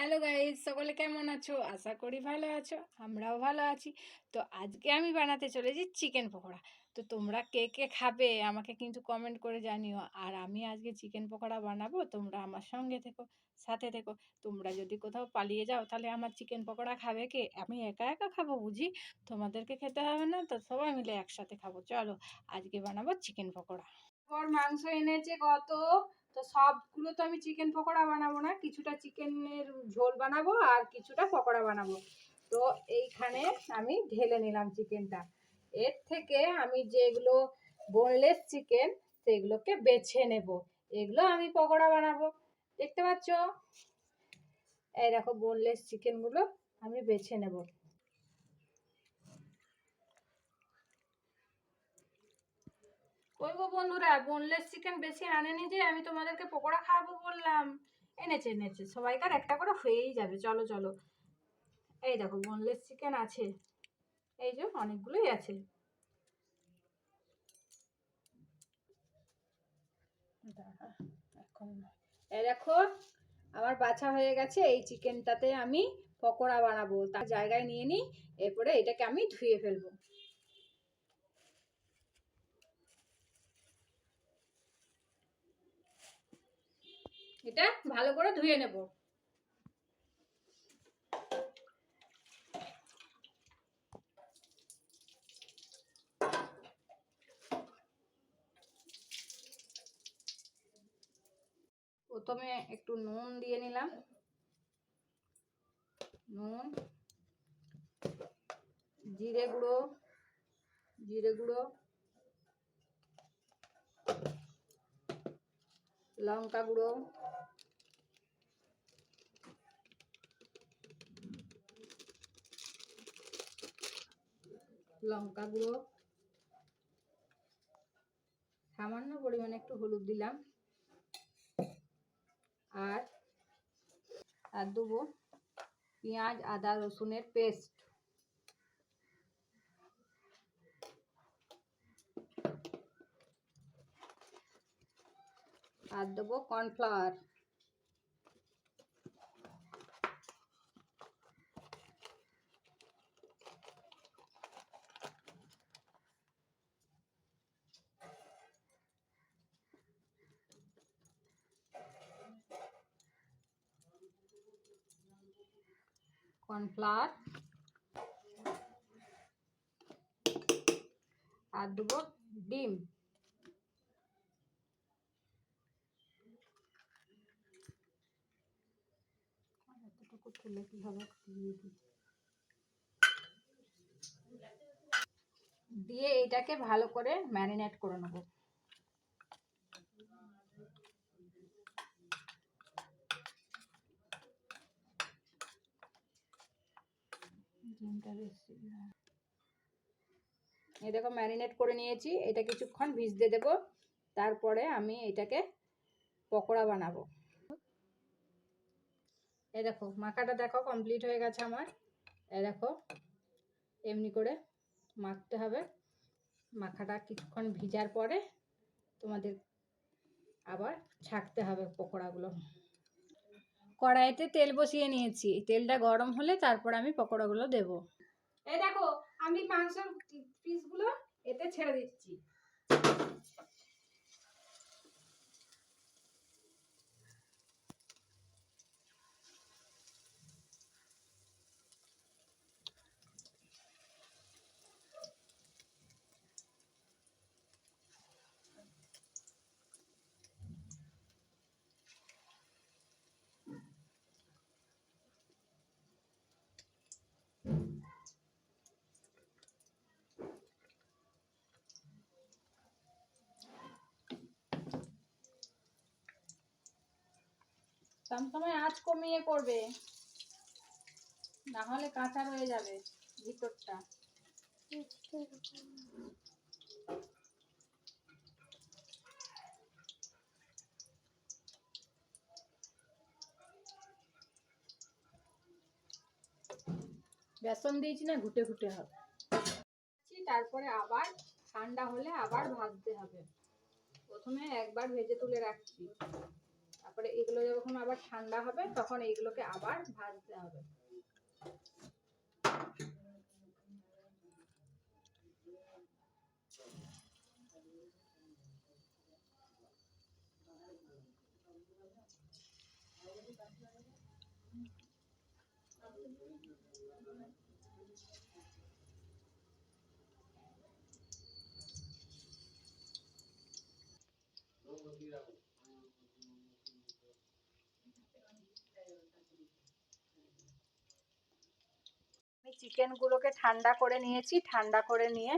Hello guys সকলে কেমন আছো? আশা করি ভালো আছো, আমরাও ভালো আছি। তো আজকে আমি বানাতে চলেছি চিকেন পকোড়া। তো তোমরা কে কে খাবে আমাকে কিন্তু কমেন্ট করে জানিও। আর আমি আজকে চিকেন পকোড়া বানাবো, তোমরা আমার সঙ্গে থেকো, সাথে থেকো। তোমরা যদি কোথাও পালিয়ে যাও, তাহলে আমার চিকেন পকোড়া খাবে কে? আমি একা একা খাব বুঝি? তোমাদেরকে খেতে হবে না, তো সবাই মিলে একসাথে খাব। চলো, আজকে বানাবো চিকেন পকোড়া। পর মাংস এনেছে কত? তো সবগুলো তো আমি চিকেন পকোড়া বানাবো না, কিছুটা চিকেনের ঝোল বানাবো আর কিছুটা পকোড়া বানাবো। তো এইখানে আমি ঢেলে নিলাম চিকেনটা। এর থেকে আমি যেগুলো বোনলেস চিকেন সেগুলোকে বেছে নেব। এগুলো আমি পকোড়া বানাবো। দেখতে পাচ্ছ? এই দেখো বোনলেস চিকেনগুলো আমি বেছে নেব। ওই গো বন্ধুরা বোনলেস চিকেন বেশি আনেনি যে, আমি তোমাদেরকে পকোড়া খাওয়াবো বললাম। এনেছে এনেছে, সবাইকার একটা করে হয়েই যাবে। চলো চলো। এই দেখো বোনলেস চিকেন আছে। এই যে, অনেকগুলোই আছে। দেখো, আমার বাছা হয়ে গেছে, এই চিকেনটাতে আমি পকোড়া বানাবো। তার জায়গায় নিয়ে নিই, এরপরে এটাকে আমি ধুয়ে ফেলব। এটা ভালো করে ধুয়ে নেব। প্রথমে একটু নুন দিয়ে নিলাম। নুন, জিরে গুঁড়ো জিরে গুঁড়ো, লঙ্কা গুঁড়ো লঙ্কা গুঁড়ো। সামান্য পরিমাণে একটু হলুদ দিলাম। আর আর দেবো পেঁয়াজ, আদা, রসুনের পেস্ট। আর দেবো কর্নফ্লাওয়ার। কর্নফ্লাওয়ার আর দেবো ডিম এতটুকু তুলে কি হবে? দিয়ে দিই। দিয়ে এটাকে ভালো করে ম্যারিনেট করে নেব। এই দেখো ম্যারিনেট করে নিয়েছি, এটা কিছুক্ষণ ভিজতে দেব, তারপরে আমি এটাকে পকোড়া বানাবো। এই দেখো, মাখাটা দেখো কমপ্লিট হয়ে গেছে আমার। এই দেখো, এমনি করে মাখতে হবে। মাখাটা কিছুক্ষণ ভিজার পরে তোমাদের আবার ছাকতে হবে পকোড়াগুলো। কড়াইতে তেল বসিয়ে নিয়েছি। তেলটা গরম হলে তারপর আমি পকোড়াগুলো দেব। এই দেখো, আমি মাংসের পিসগুলো এতে ছেড়ে দিচ্ছি। সময় আঁচ কমিয়ে করবে। না হলে কাঁচা রয়ে যাবে ভিতরটা। বেসন দিয়েছি না, ঘুটে ঘুটে হবে। তারপরে আবার ঠান্ডা হলে আবার ভাজতে হবে। প্রথমে একবার ভেজে তুলে রাখছি। তারপরে এগুলো যখন আবার ঠান্ডা হবে তখন এইগুলোকে আবার ভাজতে হবে। আমি চিকেনগুলোকে ঠান্ডা করে নিয়েছি, ঠান্ডা করে নিয়ে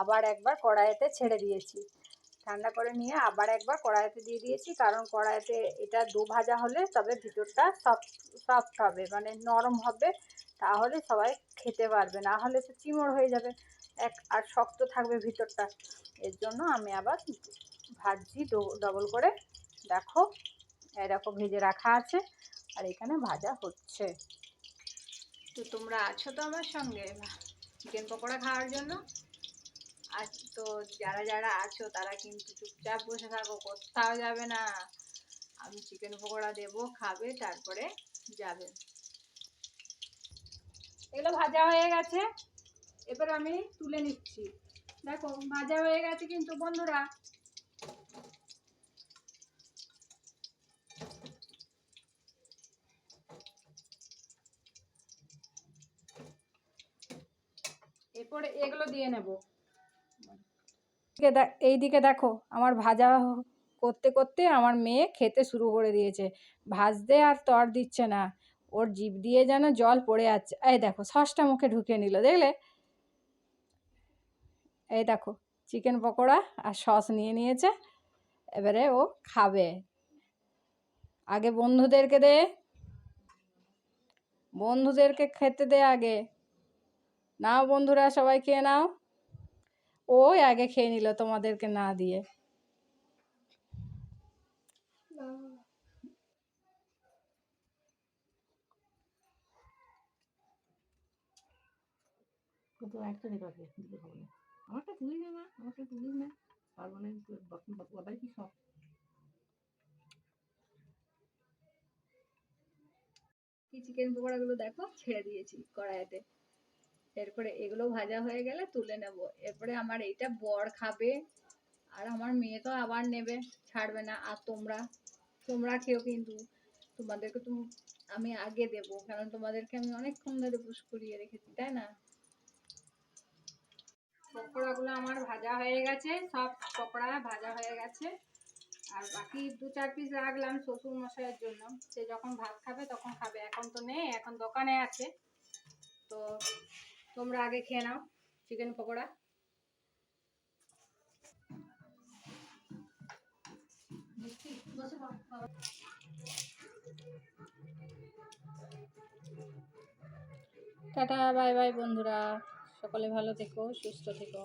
আবার একবার কড়াইতে ছেড়ে দিয়েছি। ঠান্ডা করে নিয়ে আবার একবার কড়াইতে দিয়ে দিয়েছি, কারণ কড়াইতে এটা দু ভাজা হলে তবে ভিতরটা সফট সফট হবে মানে নরম হবে, তাহলে সবাই খেতে পারবে, না হলে তো চিমড় হয়ে যাবে, এক, আর শক্ত থাকবে ভিতরটা। এর জন্য আমি আবার ভাজছি ডবল করে। দেখো, এরকম ভেজে রাখা আছে, আর এখানে ভাজা হচ্ছে। তো তোমরা আছো তো আমার সঙ্গে? চিকেন পকোড়া খাওয়ার জন্য? আর তো যারা যারা আছো, তারা কিন্তু চুপচাপ বসে থাকো, কোথাও যাবে না। আমি চিকেন পকোড়া দেবো, খাবে, তারপরে যাবে। এগুলো ভাজা হয়ে গেছে। এবার আমি তুলে নিচ্ছি। দেখো, ভাজা হয়ে গেছে কিন্তু বন্ধুরা এরপরে এগুলো দিয়ে নেব। এই দিকে দেখো, আমার ভাজা করতে করতে আমার মেয়ে খেতে শুরু করে দিয়েছে। ভাজতে আর তর দিচ্ছে না। ওর জিভ দিয়ে যেন জল পড়ে যাচ্ছে এই দেখো, সসটা মুখে ঢুকে নিল, দেখলে? এই দেখো, চিকেন পকোড়া আর সস নিয়ে নিয়েছে। এবারে ও খাবে। আগে বন্ধুদেরকে দে। বন্ধুদেরকে খেতে দে আগে। নাও বন্ধুরা সবাই খেয়ে নাও। ওই আগে খেয়ে নিল তোমাদেরকে না দিয়ে। কিন্তু একটা রেখে দিতে হবে না। আমারটা তুলিস না মা আমারটা তুলিস না। পারব না বাবাই কি সব? কি চিকেন পকোড়াগুলো দেখো ছেড়ে দিয়েছি কড়াইতে। এরপরে এগুলো ভাজা হয়ে গেলে তুলে নেব। এরপরে আমার এইটা বর খাবে আর আমার মেয়ে তো আবার নেবে, ছাড়বে না। আর তোমরা তোমরা খেও কিন্তু। তোমাদেরকে তো আমি আগে দেব, কারণ তোমাদেরকে আমি অনেকক্ষণ ধরে পুষ করিয়ে রেখেছি, তাই না? পকোড়াগুলো আমার ভাজা হয়ে গেছে, সব পকোড়া ভাজা হয়ে গেছে। আর বাকি দু চার পিস রাখলাম শ্বশুর মশাইয়ের জন্য। সে যখন ভাত খাবে তখন খাবে, এখন তো নেই, এখন দোকানে আছে। তো তোমরা আগে খেয়ে নাও chicken pakora. Tata, bye bye বন্ধুরা। সকলে ভালো থেকো, সুস্থ থেকো।